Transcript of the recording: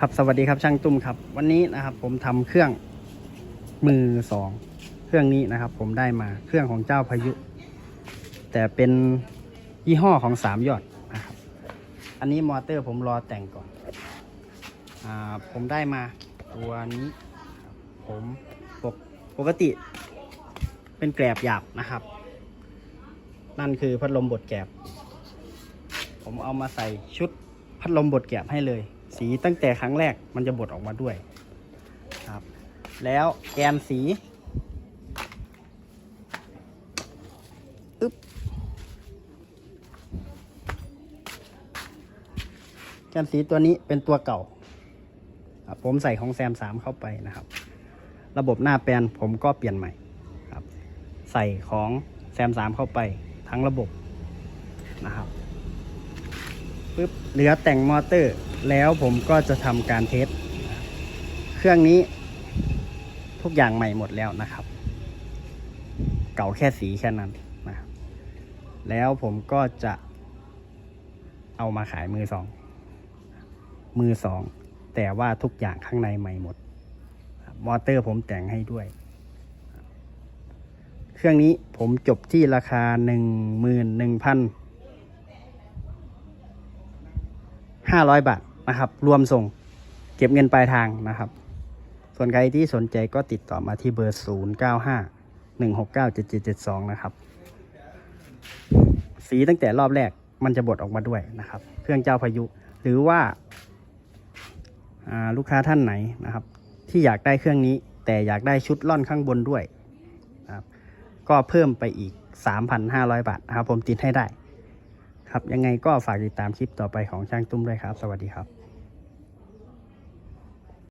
ครับสวัสดีครับช่างตุ้มครับ วันนี้นะครับ ผมทำเครื่องมือสองเครื่องนี้นะครับ ผมได้มาเครื่องของเจ้าพายุ แต่เป็นยี่ห้อของสามยอดนะครับ อันนี้มอเตอร์ผมรอแต่งก่อนอ่าผมได้มาตัวนี้ ผมปกปกติ เป็นแกลบหยาบนะครับ นั่นคือพัดลมบดแกลบผมเอามาใส่ชุดพัดลมบดแกลบให้เลย สีตั้งแต่ครั้งแรกมันจะบดออกมาด้วยครับ แล้วแกนสีอึ๊บแกนสีตัวนี้เป็นตัวเก่า ผมใส่ของแซมสามเข้าไปนะครับ ระบบหน้าแปลนผมก็เปลี่ยนใหม่ครับ ใส่ของแซมสามเข้าไปทั้งระบบนะครับปุ๊บเหลือแต่งมอเตอร์ แล้วผมก็จะทำการเทสเครื่องนี้ทุกอย่างใหม่หมดแล้วนะครับ เก่าแค่สีแค่นั้นนะครับแล้วผมก็จะเอามาขายมือสอง มือสอง แต่ว่าทุกอย่างข้างในใหม่หมด มอเตอร์ผมแต่งให้ด้วย เครื่องนี้ผมจบที่ราคาหนึ่งหมื่นหนึ่งพันห้าร้อยบาท นะครับ รวมส่งเก็บเงินปลายทางนะครับ ส่วนใครที่สนใจก็ติดต่อมาที่เบอร์ 0 9 5 1 6 9 7 7 7 2 นะครับ สีตั้งแต่รอบแรกมันจะบดออกมาด้วยนะครับ เครื่องเจ้าพายุ หรือว่าาลูกค้าท่านไหนนะครับ ที่อยากได้เครื่องนี้ แต่อยากได้ชุดล่อนข้างบนด้วยนะครับก็เพิ่มไปอีก 3,500 บาทนะครับ ผมติดให้ได้ ครับ ยังไงก็ฝากติดตามคลิปต่อไปของช่างตุ้มด้วยครับ สวัสดีครับ